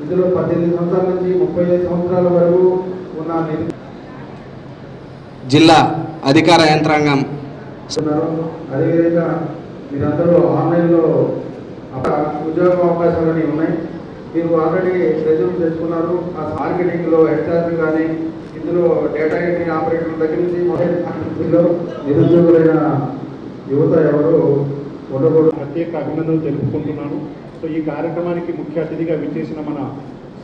ఇందులో పద్దెనిమిది సంవత్సరాల నుంచి ముప్పై ఐదు సంవత్సరాల వరకు ఉన్న జిల్లా అధికార యంత్రాంగం ఉన్నారు అదేవిధంగా మీరందరూ ఆన్లైన్లో ఉద్యోగ అవకాశాలని ఉన్నాయి. మీరు ఆల్రెడీ రెజ్యూమ్ తెచ్చుకున్నారు. ఆ మార్కెటింగ్లో హెచ్ఆర్పి కానీ ఇందులో డేటా ఎంట్రీ ఆపరేటర్ దగ్గర నుంచి మొదలు నిరుద్యోగులైన యువత ఎవరు ఉండకూడదు. ప్రత్యేక అభినందనలు తెలుపుకుంటున్నాను. సో ఈ కార్యక్రమానికి ముఖ్య అతిథిగా విచ్చేసిన మన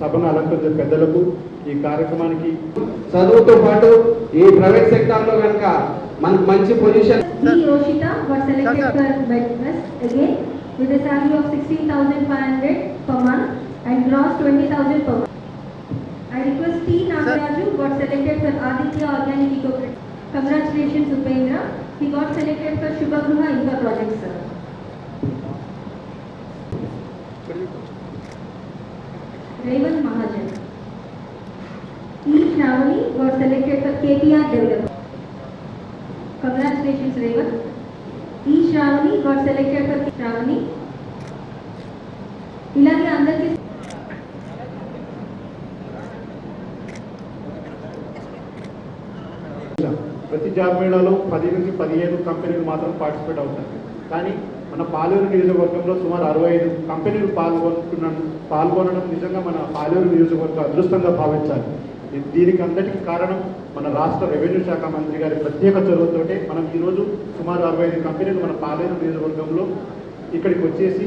సభను అలంకరించిన పెద్దలకు ఈ కార్యక్రమానికి చదువుతో పాటు ఈ ప్రైవేట్ సెక్టార్లో కనుక మంచి position B. Roshita was selected for Medicus again with a salary of 16,500 per month and gross 20,000 per month. I request T. Nagaraju got selected for Aditya Organic Eco Congratulations Upendra. He got selected for Shubhagruha Infra Project, sir. Raymond Mahajan. E. Shravani got selected for KPR Development. Congratulations, Raven. ఈ Shravani got selected for Shravani. ఇలాగే అందరికీ ప్రతి job మేళాలో పది నుంచి పదిహేను కంపెనీలు మాత్రం participate అవుతాయి. కానీ మన పాలేరు నియోజకవర్గంలో సుమారు అరవై ఐదు కంపెనీలు పాల్గొంటున్న పాల్గొనడం నిజంగా మన పాలేరు నియోజకవర్గ అదృష్టంగా భావించాలి. దీనికి అందరికీ కారణం మన రాష్ట్ర రెవెన్యూ శాఖ మంత్రి గారి ప్రత్యేక చొరవతోటే మనం ఈరోజు సుమారు అరవై ఐదు కంపెనీలు మన పాలేరు నియోజకవర్గంలో ఇక్కడికి వచ్చేసి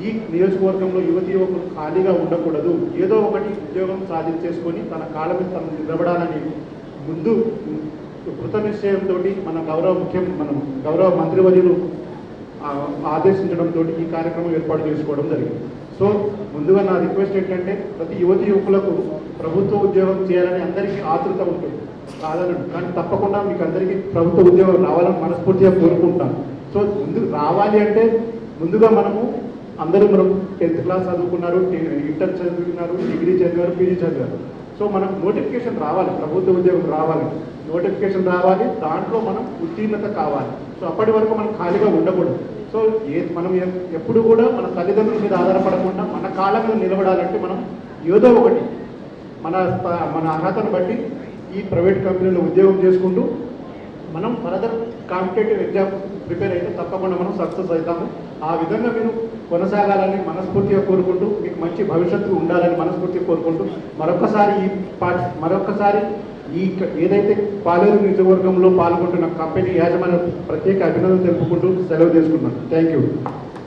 ఈ నియోజకవర్గంలో యువతి యువకులు ఖాళీగా ఉండకూడదు. ఏదో ఒకటి ఉద్యోగం సాధించేసుకొని తన కాళ్ళ మీద తను నిలబడాలని ముందు కృత నిశ్చయంతో మన గౌరవ ముఖ్యం మనం గౌరవ మంత్రివర్యులు ఆ, ఆదేశించడంతో ఈ కార్యక్రమం ఏర్పాటు చేసుకోవడం జరిగింది. సో ముందుగా నా రిక్వెస్ట్ ఏంటంటే ప్రతి యువతి యువకులకు ప్రభుత్వ ఉద్యోగం చేయాలని అందరికీ ఆతృత ఉంటుంది. కాదనడు కానీ తప్పకుండా మీకు అందరికీ ప్రభుత్వ ఉద్యోగం రావాలని మనస్ఫూర్తిగా కోరుకుంటాను. సో ముందు రావాలి అంటే ముందుగా మనము అందరూ మనం టెన్త్ క్లాస్ చదువుకున్నారు ఇంటర్ చదువుకున్నారు డిగ్రీ చదివారు పీజీ చదివారు. సో మనకు నోటిఫికేషన్ రావాలి ప్రభుత్వ ఉద్యోగం రావాలి. నోటిఫికేషన్ రావాలి దాంట్లో మనం ఉత్తీర్ణత కావాలి. సో అప్పటి వరకు మనం ఖాళీగా ఉండకూడదు. సో ఏ మనం ఎప్పుడు కూడా మన తల్లిదండ్రుల మీద ఆధారపడకుండా మన కాళ్ళ మీద నిలబడాలంటే మనం ఏదో ఒకటి మన మన అర్హతను బట్టి ఈ ప్రైవేట్ కంపెనీలో ఉద్యోగం చేసుకుంటూ మనం ఫర్దర్ కాంపిటేటివ్ ఎగ్జామ్ ప్రిపేర్ అయితే తప్పకుండా మనం సక్సెస్ అవుతాము. ఆ విధంగా మీరు కొనసాగాలని మనస్ఫూర్తిగా కోరుకుంటూ మీకు మంచి భవిష్యత్తు ఉండాలని మనస్ఫూర్తిగా కోరుకుంటూ మరొకసారి ఈ మరొకసారి ఈ ఏదైతే పాలేరు నియోజకవర్గంలో పాల్గొంటున్న కంపెనీ యాజమాన్యం ప్రత్యేక అభినందనలు తెలుపుకుంటూ సెలవు తీసుకున్నాను థ్యాంక్ యూ.